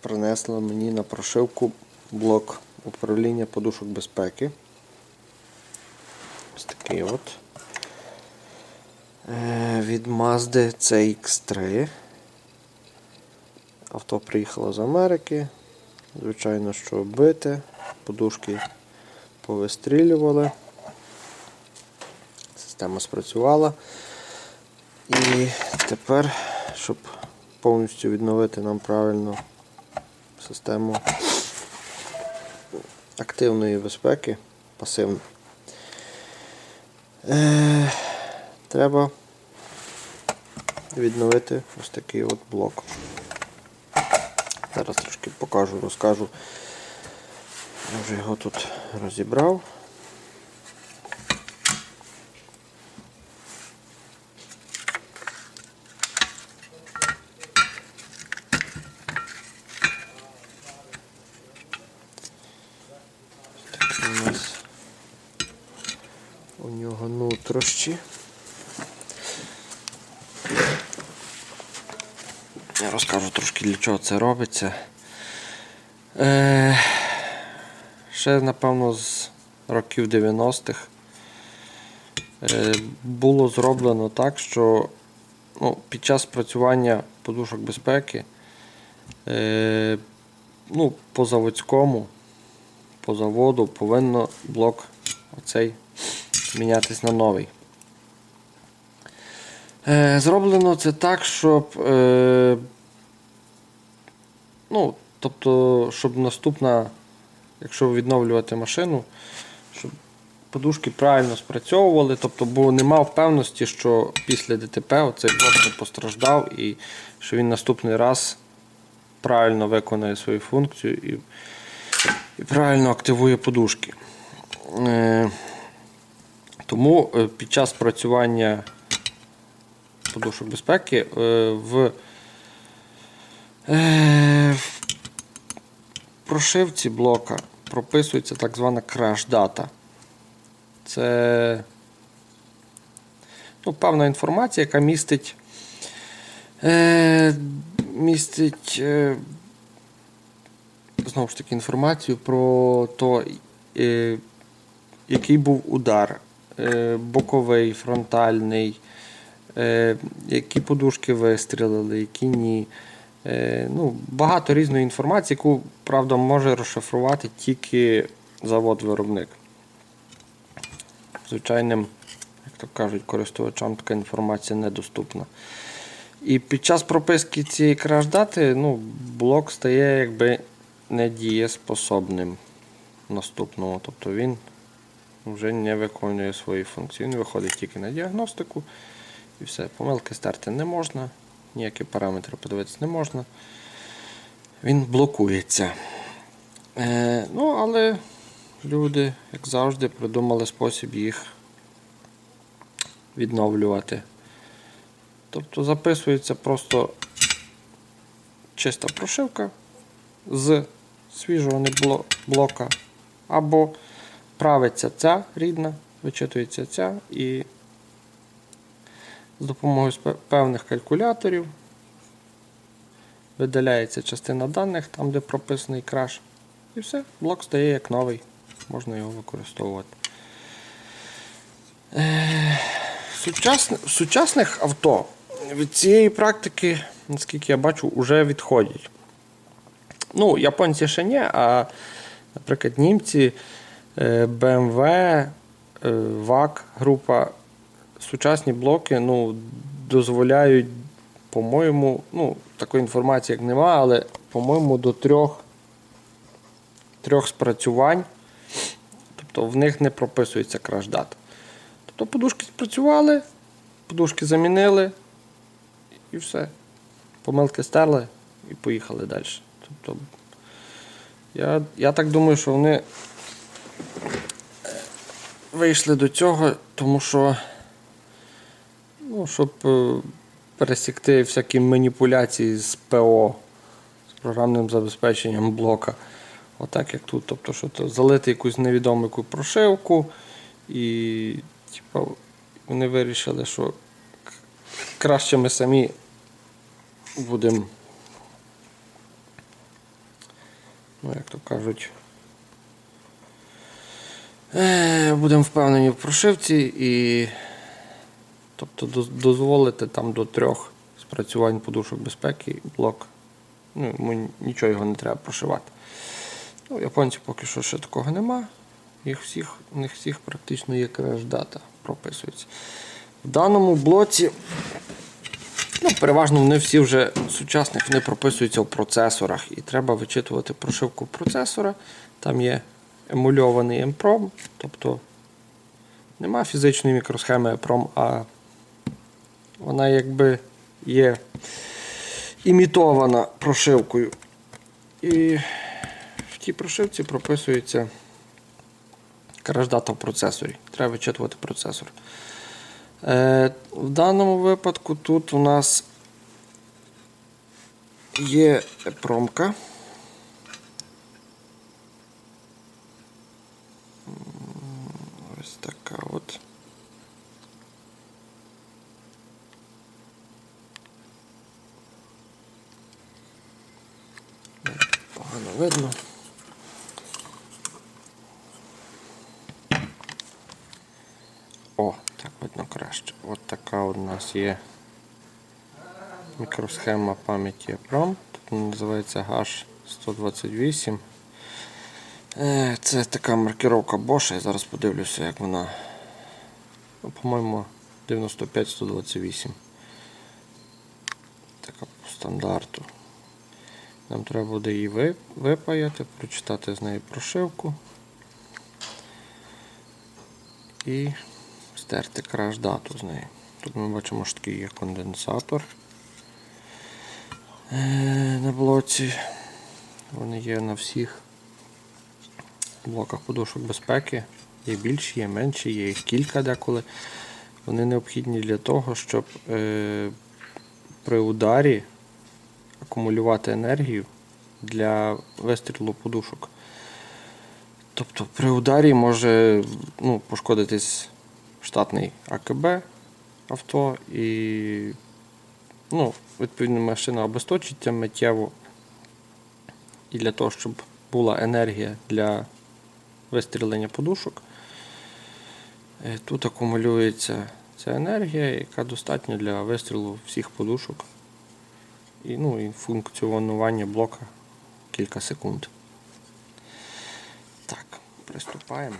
принесла мені на прошивку блок управління подушок безпеки. Ось такий от. Е, Від Mazda CX3. Авто приїхало з Америки. Звичайно, що бите. Подушки повистрілювали. Система спрацювала. І тепер, щоб повністю відновити нам правильно систему активної безпеки, пасивну, е, треба відновити ось такий от блок. Зараз трошки покажу, розкажу. Я вже його тут розібрав. Такі у нас у нього нутрощі. Я розкажу трошки для чого це робиться. Е, ще, напевно, з років 90-х е, було зроблено так, що ну, під час працювання подушок безпеки е, ну, по заводському, по заводу повинно блок оцей мінятись на новий. Е, Зроблено це так, щоб. Е, ну, тобто, щоб наступна, якщо відновлювати машину, щоб подушки правильно спрацьовували, тобто, бо нема впевненості, що після ДТП блок не постраждав і що він наступний раз правильно виконає свою функцію і, і правильно активує подушки. Е, тому під час працювання подушок безпеки е, в, е, прошивці блока прописується так звана crash дата. Це ну, певна інформація, яка містить, е, містить знову ж таки інформацію про то, який був удар, боковий, фронтальний, які подушки вистрілили, які ні. Е, ну, багато різної інформації, яку, правда, може розшифрувати тільки завод-виробник. Звичайним, як то кажуть, користувачам така інформація недоступна. І під час прописки цієї краш-дати ну, блок стає якби недієспособним наступного. Тобто він вже не виконує свої функції. Він виходить тільки на діагностику і все. Помилки стерти не можна, ніякі параметри подивитися не можна. Він блокується. Е, ну, але люди, як завжди, придумали спосіб їх відновлювати. Тобто записується просто чиста прошивка з свіжого блока, або правиться ця рідна, вичитується ця і з допомогою певних калькуляторів видаляється частина даних, там, де прописаний краш. І все, блок стає як новий, можна його використовувати. Е, В сучасних авто від цієї практики, наскільки я бачу, вже відходять. Ну, японці ще ні, а, наприклад, німці, е, BMW, е, VAG група, сучасні блоки ну, дозволяють, по-моєму, ну, такої інформації як нема, але, по-моєму, до трьох, трьох спрацювань. Тобто в них не прописується краш-дата. Тобто подушки спрацювали, подушки замінили і все. Помилки стерли і поїхали далі. Тобто, я, я так думаю, що вони е, вийшли до цього, тому що, ну, щоб е, пересікти всякі маніпуляції з ПО, з програмним забезпеченням блока. Отак як тут. Тобто, що то залити якусь невідому прошивку, і типу, вони вирішили, що краще ми самі будемо ну, як то кажуть, е, будемо впевнені в прошивці і тобто доз- дозволити там до трьох спрацювань подушок безпеки блок. Ну, йому нічого його не треба прошивати. Ну, японців поки що ще такого нема. Їх всіх, у них всіх практично є краш-дата прописується. В даному блоці, ну, переважно вони всі вже сучасних вони прописуються в процесорах. І треба вичитувати прошивку процесора. Там є емульований EMPROM, тобто нема фізичної мікросхеми EPROM, а вона якби є імітована прошивкою. І в тій прошивці прописується краждата в процесорі. Треба вичитувати процесор. Е, в даному випадку тут у нас є промка. М, Ось така от. Погано видно. О, так видно краще. От така у нас є мікросхема пам'яті EPROM. Тут називається H128. Е, Це така маркировка Bosch. Я зараз подивлюся, як вона. Ну, по-моєму, 95-128. Така по стандарту. Нам треба буде її випаяти, прочитати з неї прошивку. І стерти краш дату з неї. Тут ми бачимо, що такий є конденсатор е, на блоці. Вони є на всіх блоках подушок безпеки. Є більші, є менші, є їх кілька деколи. Вони необхідні для того, щоб е, при ударі акумулювати енергію для вистрілу подушок. Тобто при ударі може ну, пошкодитись штатний АКБ авто і ну, відповідно машина обесточиться миттєво. І для того, щоб була енергія для вистрілення подушок, е, тут акумулюється ця енергія, яка достатня для вистрілу всіх подушок і, ну, і функціонування блока кілька секунд. Так, приступаємо.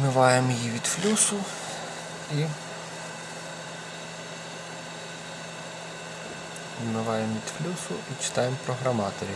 Відмиваємо її від флюсу і відмиваємо від флюсу і читаємо програматорі.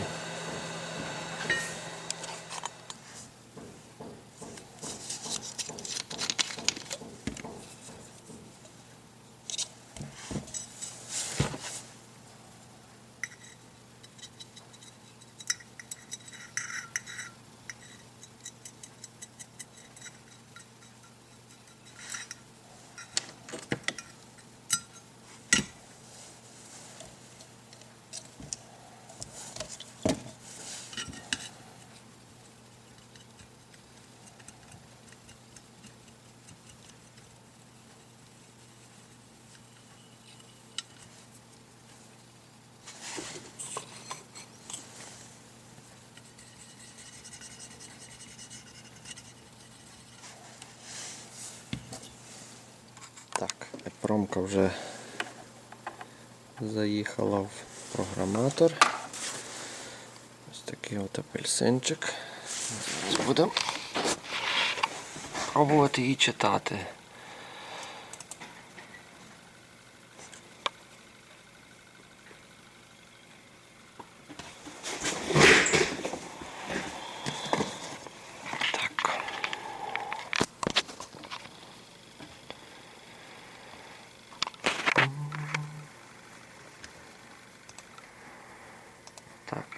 Промка вже заїхала в програматор. Ось такий от апельсинчик. Будемо пробувати її читати.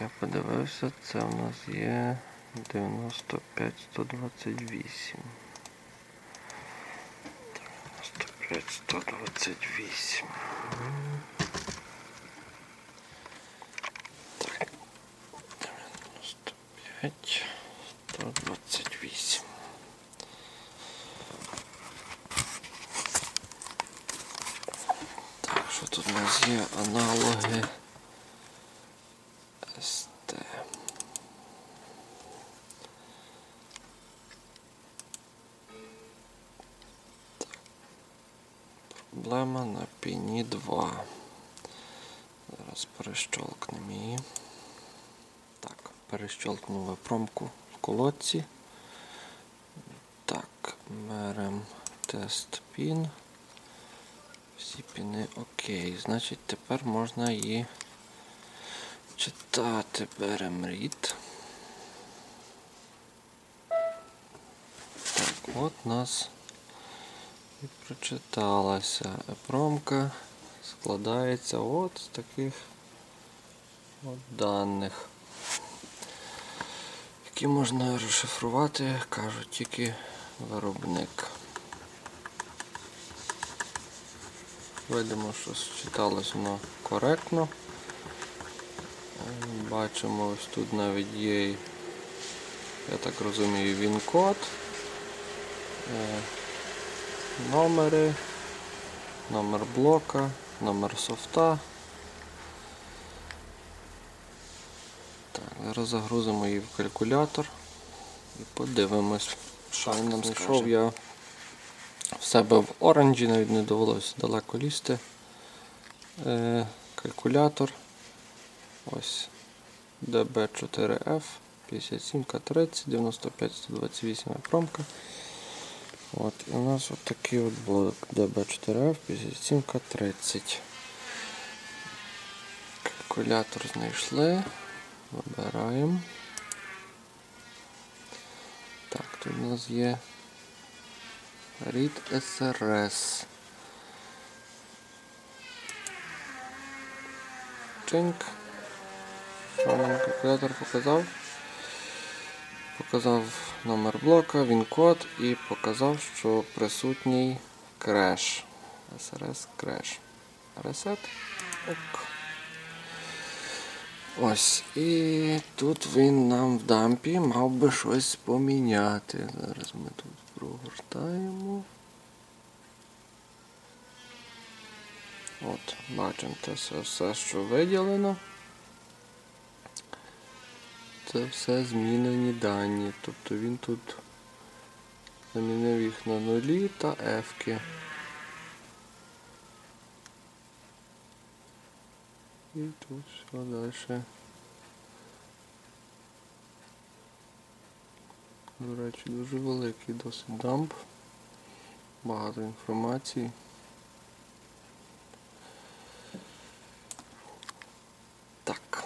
Я подивився, це у нас є 95 128. 95 128. Так. 95 128. Так, що тут у нас є аналоги СТ. Так. Проблема на піні 2. Зараз перещолкнемо її. Так, перещолкнули промку в колодці. Так, беремо тест пін. Всі піни окей. Значить тепер можна її читати. Беремо рід. Так, от нас і прочиталася промка. Складається от з таких от даних, які можна розшифрувати, кажуть тільки виробник. Видимо, що читалось воно коректно. Бачимо, ось тут навіть є, я так розумію, він-код, е, номери, номер блока, номер софта. Так, зараз загрузимо її в калькулятор і подивимось, що він нам знайшов. Я в себе в оранжі, навіть не довелося далеко лізти. Е, калькулятор. Ось DB4F 57К30 95 128 промка. От, і у нас от такий от блок DB4F 57К30. Калькулятор знайшли. Вибираємо. Так, тут у нас є Read SRS. Чинк. Що нам калькулятор показав? Показав номер блока, він код і показав, що присутній креш. SRS креш. Reset. Ок. Ось. І тут він нам в дампі мав би щось поміняти. Зараз ми тут прогортаємо. От, бачимо це все, що виділено. Це все змінені дані. Тобто він тут замінив їх на нулі та ефки. І тут все далі. До речі, дуже великий досить дамп. Багато інформації. Так,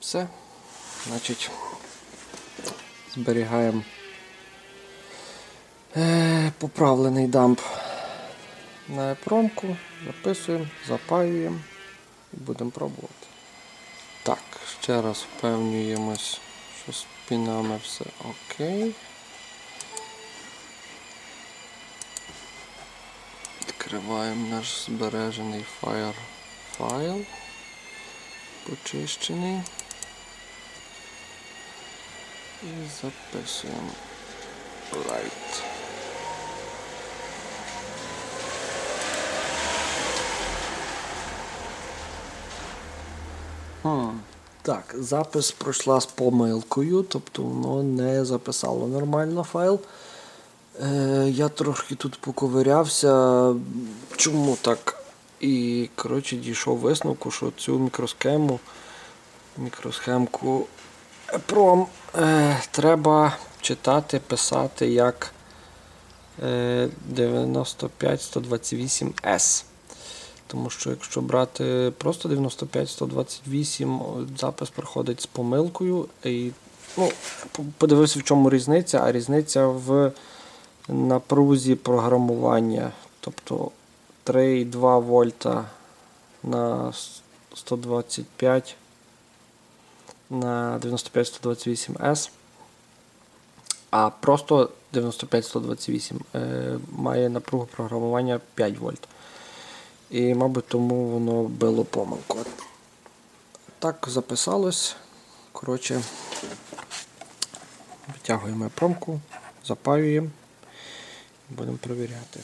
все. Значить, зберігаємо е, поправлений дамп на промку, записуємо, запаюємо і будемо пробувати. Так, ще раз впевнюємось, що з пінами все окей. Відкриваємо наш збережений файл, файл почищений. І записуємо. Хм. Так, запис пройшла з помилкою, тобто воно не записало нормально файл. Е, я трошки тут поковирявся. Чому так? І коротше дійшов висновку, що цю мікросхему, мікросхемку EPROM е, треба читати, писати як е, 95128S. Тому що якщо брати просто 95-128, запис проходить з помилкою. І, ну, подивився, в чому різниця, а різниця в напрузі програмування. Тобто 3,2 вольта на 125 на 95-128S. А просто 95-128 е, має напругу програмування 5 вольт. І, мабуть, тому воно било помилку. Так записалось. Коротше, витягуємо промку, запаюємо і будемо перевіряти.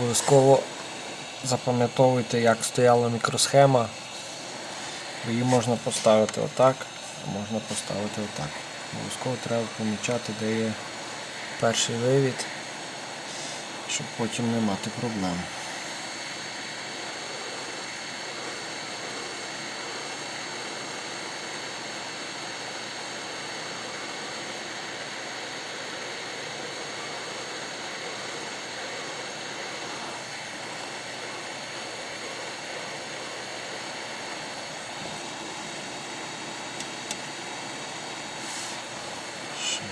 Обов'язково запам'ятовуйте, як стояла мікросхема. Її можна поставити отак, а можна поставити отак. Обов'язково треба помічати, де є перший вивід, щоб потім не мати проблем. Ще.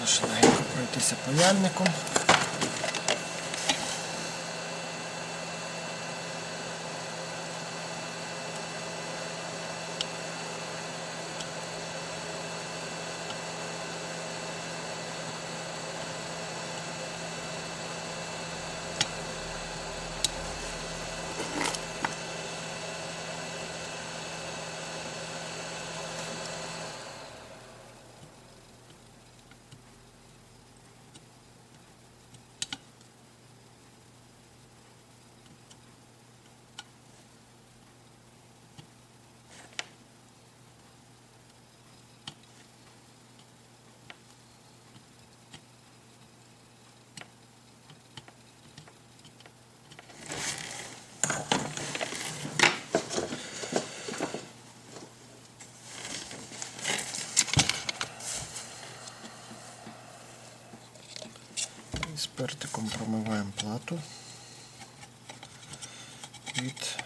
Можна ще легенько пройтися паяльником. І спиртиком промиваємо плату від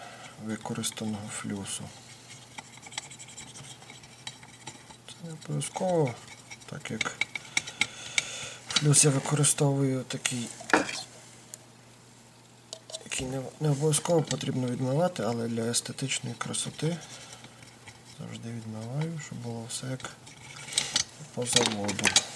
використаного флюсу. Це не обов'язково, так як флюс я використовую такий, який не обов'язково потрібно відмивати, але для естетичної красоти завжди відмиваю, щоб було все як по заводу.